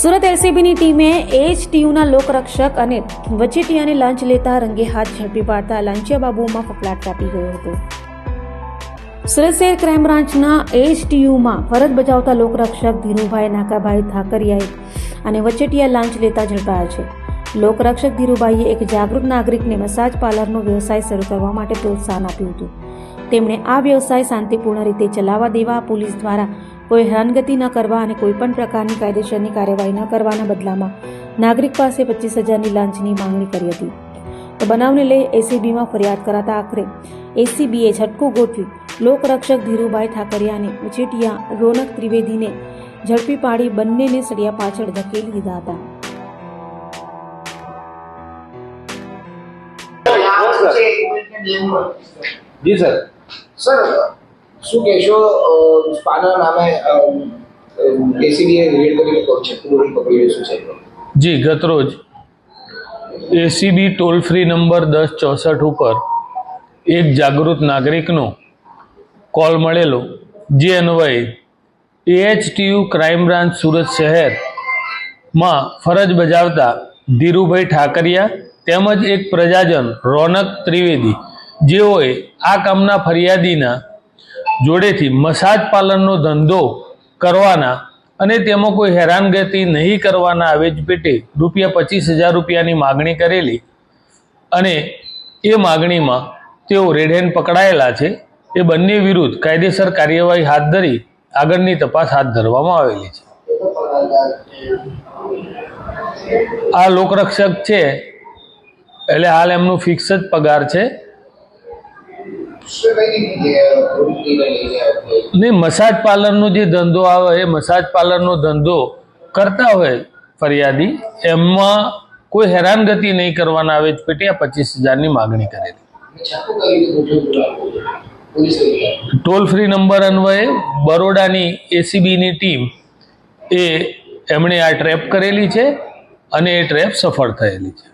સુરત એલસીબીની ટીમે એચટીયુના લોકરક્ષક અને વચેટિયાને લાંચ લેતા રંગે હાથ ઝડપી પાડતા લાંચિયા બાબુઓમાં ફફડાટ કાપી ગયો હતો. સુરત શહેર ક્રાઇમ બ્રાન્ચના એચટીયુમાં ફરજ બજાવતા લોકરક્ષક ધીરુભાઈ નાકાભાઈ ઠાકરિયાએ અને વચેટિયા લાંચ લેતા ઝડપાયા છે. લોકરક્ષક ધીરુભાઈએ એક જાગૃત નાગરિકને મસાજ પાર્લરનો વ્યવસાય શરૂ કરવા માટે પ્રોત્સાહન આપ્યું હતું. તેમણે આ વ્યવસાય શાંતિપૂર્ણ રીતે ચલાવવા દેવા પોલીસ દ્વારા કોઈ હેરાનગતિ ન કરવા અને કોઈપણ પ્રકારની કાયદેસરની કાર્યવાહી ન કરવાના બદલામાં નાગરિક પાસે પચીસ હજારની લાંચની માંગણી કરી હતી. તો બનાવને લઈ એસીબીમાં ફરિયાદ કરાતા આખરે એસીબીએ ઝટકો ગોઠવી લોકરક્ષક ધીરુભાઈ ઠાકરિયાને ઉચેટિયા રોનક ત્રિવેદીને ઝડપી પાડી બંનેને સળિયા પાછળ ધકેલી દીધા હતા. જી સર સર શું કહેશો સ્પાનર નામે એસીબીએ રેડ કરીને છઠ્ઠું પકડી શું છે? જી ગતરોજ એસીબી ટોલ ફ્રી નંબર દસ ચોસઠ ઉપર એક જાગૃત નાગરિકનો કોલ મળેલો, જે અન્વયે એએચટીયુ ક્રાઇમ બ્રાન્ચ સુરત શહેરમાં ફરજ બજાવતા ધીરુભાઈ ઠાકરિયા તેમજ એક પ્રજાજન, રોનક ત્રિવેદી, જેઓએ આ કામના ફરિયાદીના જોડેથી મસાજ પાલનનો ધંધો કરવાના અને તેમાં કોઈ હેરાનગતિ નહીં કરવાના આવેજ પેટે રૂપિયા પચીસ હજાર રૂપિયાની માગણી કરેલી અને એ માગણીમાં તેઓ રેડ પકડાયેલા છે. એ બંને વિરુદ્ધ કાયદેસર કાર્યવાહી હાથ ધરી આગળની તપાસ હાથ ધરવામાં આવેલી છે. આ લોકરક્ષક છે એટલે હાલ એમનું ફિક્સ જ પગાર છે. શું કઈ રીતે પ્રવૃત્તિને લઈને આપણે ને મસાજ પાર્લરનો જે ધંધો આવે, એ મસાજ પાર્લરનો ધંધો કરતા હોય ફરિયાદી, એમાં કોઈ હેરાનગતિ નહીં કરવાના આવે પેટે આ પચીસ હજારની માગણી કરેલી. ટોલ ફ્રી નંબર અન્વયે બરોડાની એસીબીની ટીમ એ એમણે આ ટ્રેપ કરેલી છે અને એ ટ્રેપ સફળ થયેલી છે.